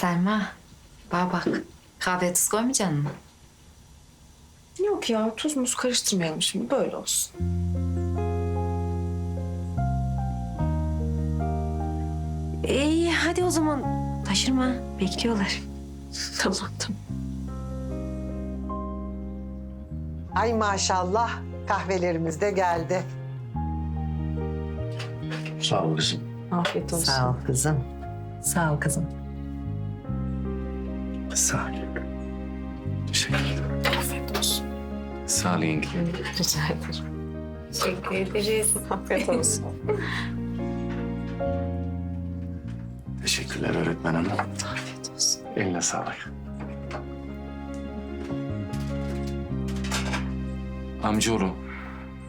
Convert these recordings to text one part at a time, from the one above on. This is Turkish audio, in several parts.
Selma, bana bak. Kahveye tuz koymayacaksın mı? Yok ya tuz muz karıştırmayalım şimdi böyle olsun. İyi hadi o zaman. Taşırma. Bekliyorlar. Tamam tamam. Ay maşallah kahvelerimiz de geldi. Sağ ol kızım. Afiyet olsun. Sağ ol kızım. Sağ ol kızım. Sağ ol. Teşekkür ederim. Afiyet olsun. Sağ ol yenge. Rica ederim. Teşekkür ederiz. Afiyet olsun. Teşekkürler öğretmen hanım. Afiyet olsun. Eline sağlık. Amcaoğlu.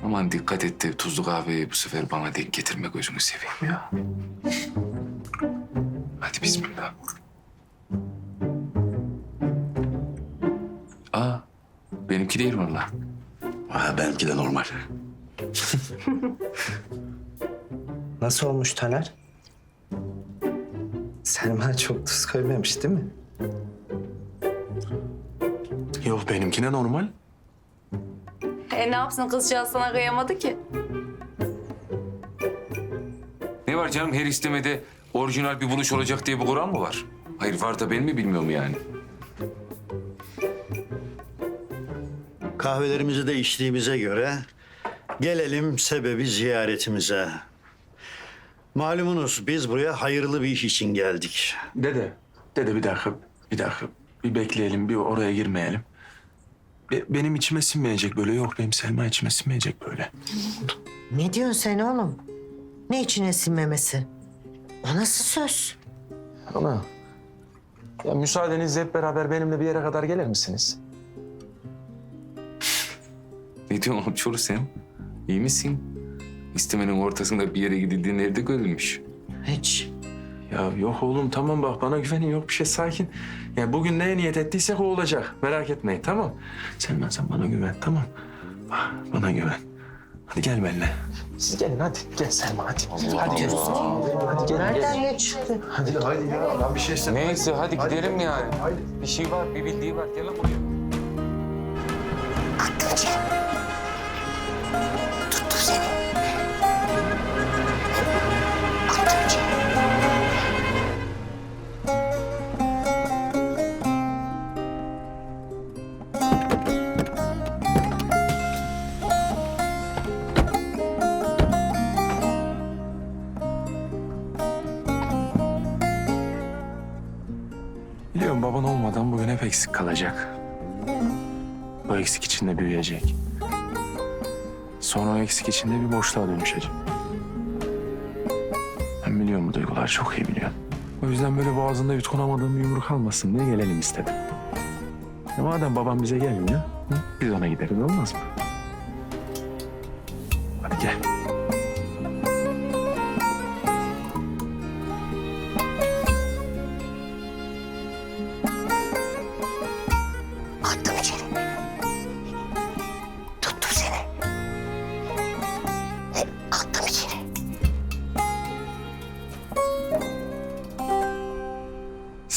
Aman dikkat et de tuzlu kahveyi bu sefer bana denk getirme gözünü seveyim ya. Hadi bismillah. Benimki değil valla. Ha, benimki de normal. Nasıl olmuş Taner? Selma çok tuz koymamış değil mi? Yok benimkine normal. E ne yapsın kızcağız sana kıyamadı ki. Ne var canım her istemede orijinal bir buluş olacak diye bir kural mı var? Hayır var da ben mi bilmiyorum yani? Kahvelerimizi de içtiğimize göre gelelim sebebi ziyaretimize. Malumunuz biz buraya hayırlı bir iş için geldik. Dede, dede bir dakika, bir dakika. Bir bekleyelim, bir oraya girmeyelim. Be- benim içime sinmeyecek böyle. Yok benim Selma içime sinmeyecek böyle. Ne diyorsun sen oğlum? Ne içine sinmemesi? O nasıl söz? Ana. Ya müsaadenizle hep beraber benimle bir yere kadar gelir misiniz? Ne diyorsun amcaoğlu sen? İyi misin? İstemenin ortasında bir yere gidildiği nerede görülmüş? Hiç. Ya yok oğlum tamam bak bana güvenin yok bir şey sakin. Ya bugün neye niyet ettiysek o olacak. Merak etmeyin tamam. Selma sen bana güven tamam. Ah, Bana güven. Hadi gel benimle. Siz gelin hadi. Gel Selma hadi. hadi gel. Hadi gel. Nereden ne çıktı? Hadi hadi ya. Ben bir şey istemem. Neyse hadi gidelim yani. Bir şey var, bir bildiği var. Gel lan buraya. Biliyorum baban olmadan bugün hep eksik kalacak. O eksik içinde büyüyecek. Sonra o eksik içinde bir boşluğa dönüşecek. Ben biliyorum bu duygular çok iyi biliyorum. O yüzden böyle boğazında yutkunamadığım bir yumruk almasın diye gelelim istedim. E madem babam bize gelmiyor, biz ona gideriz olmaz mı? Hadi gel.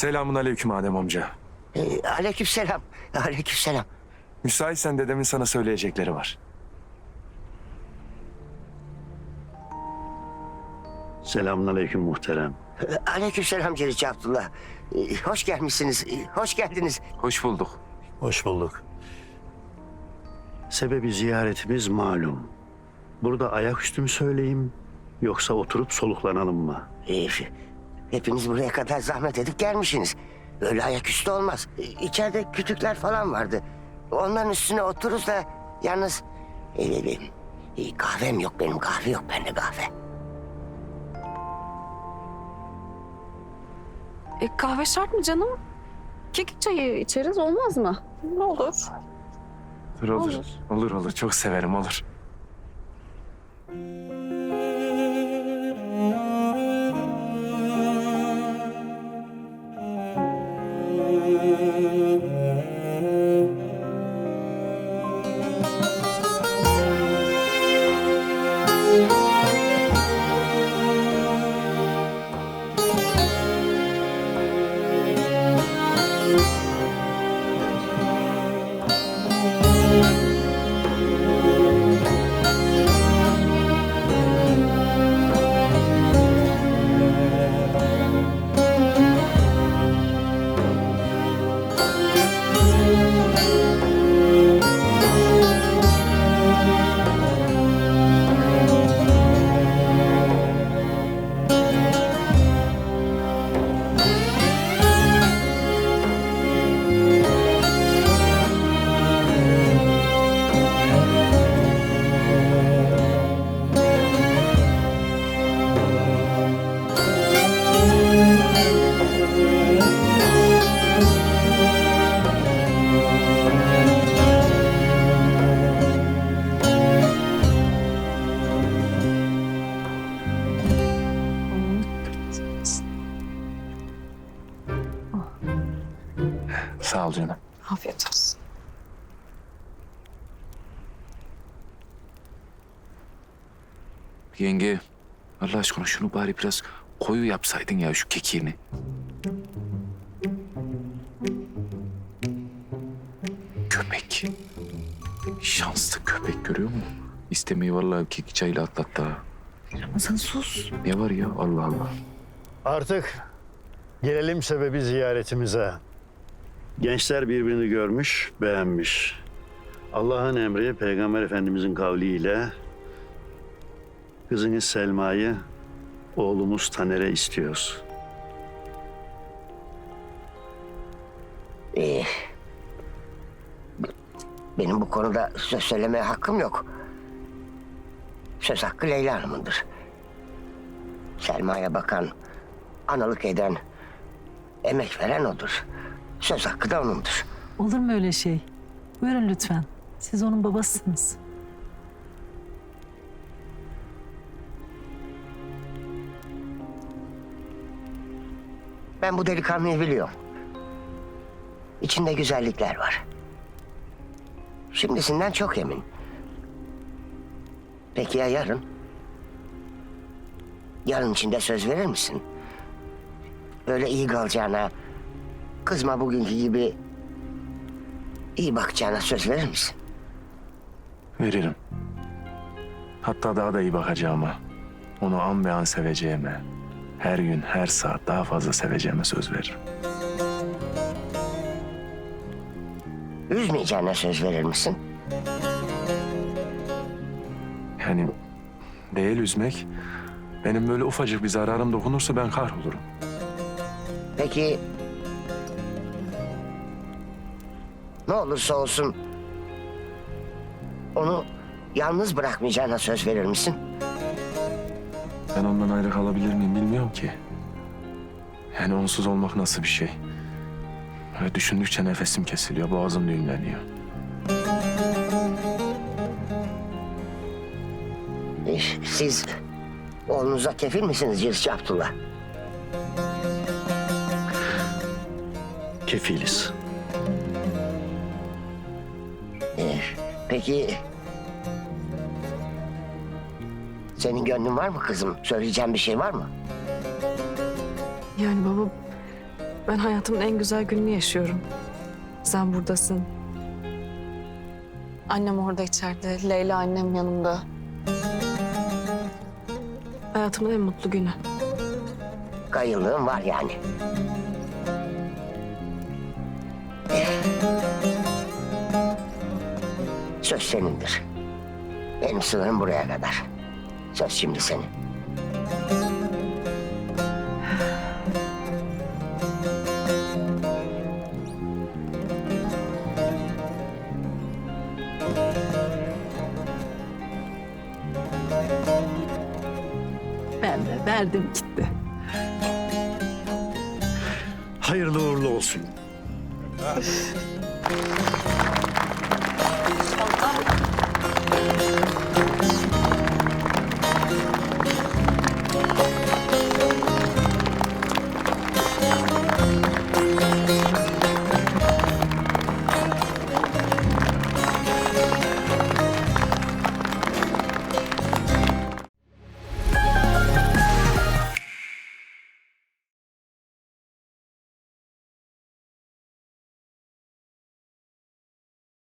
Selamun aleyküm Adem amca. E, aleykümselam. Aleykümselam. Müsaitsen dedemin sana söyleyecekleri var. Selamünaleyküm muhterem. E, aleykümselam Celici Abdullah. E, hoş gelmişsiniz. E, hoş geldiniz. Hoş bulduk. Hoş bulduk. Sebebi ziyaretimiz malum. Burada ayaküstü mü söyleyeyim yoksa oturup soluklanalım mı? E, hepiniz buraya kadar zahmet edip gelmişsiniz. Öyle ayaküstü olmaz. E, içeride kütükler falan vardı. Onların üstüne otururuz da yalnız... E, e, e, kahvem yok benim kahve yok bende kahve. E kahve şart mı canım? Kekik çayı içeriz olmaz mı? Olur. Olur olur. Olur olur. Çok severim olur. Sağ ol canım. Afiyet olsun. Yenge Allah aşkına şunu bari biraz koyu yapsaydın ya şu kekiğini. Köpek. Şanslı köpek görüyor musun? İstemeyi vallahi kekik çayıyla atlattı ha. Ramazan sus. Ne var ya Allah Allah. Artık gelelim sebebi ziyaretimize. Gençler birbirini görmüş, beğenmiş. Allah'ın emri Peygamber Efendimizin kavliyle kızınız Selma'yı oğlumuz Taner'e istiyoruz. Ee, benim bu konuda söz söylemeye hakkım yok. Söz hakkı Leyla Hanım'ındır. Selma'ya bakan, analık eden, emek veren odur. Söz hakkı da onundur. Olur mu öyle şey? Buyurun lütfen. Siz onun babasısınız. Ben bu delikanlıyı biliyorum. İçinde güzellikler var. Şimdisinden çok emin. Peki ya yarın? Yarın içinde söz verir misin? Böyle iyi kalacağına, kızma bugünkü gibi iyi bakacağına söz verir misin? Veririm. Hatta daha da iyi bakacağıma. Onu an be an seveceğime. Her gün, her saat daha fazla seveceğime söz veririm. Üzmeyeceğine söz verir misin? Yani değil üzmek. Benim böyle ufacık bir zararım dokunursa ben kahrolurum. Peki ne olursa olsun onu yalnız bırakmayacağına söz verir misin? Ben ondan ayrı kalabilir miyim bilmiyorum ki. Yani onsuz olmak nasıl bir şey? Öyle düşündükçe nefesim kesiliyor, boğazım düğümleniyor. Ee, Siz oğlunuza kefil misiniz Cirisçi Abdullah? Kefiliz. Peki senin gönlün var mı kızım? Söyleyeceğim bir şey var mı? Yani baba ben hayatımın en güzel gününü yaşıyorum. Sen buradasın. Annem orada içeride, Leyla annem yanımda. Hayatımın en mutlu günü. Kayıllığın var yani. Söz senindir. Benim sınırım buraya kadar. Söz şimdi senin. Ben de verdim gitti. Hayırlı uğurlu olsun.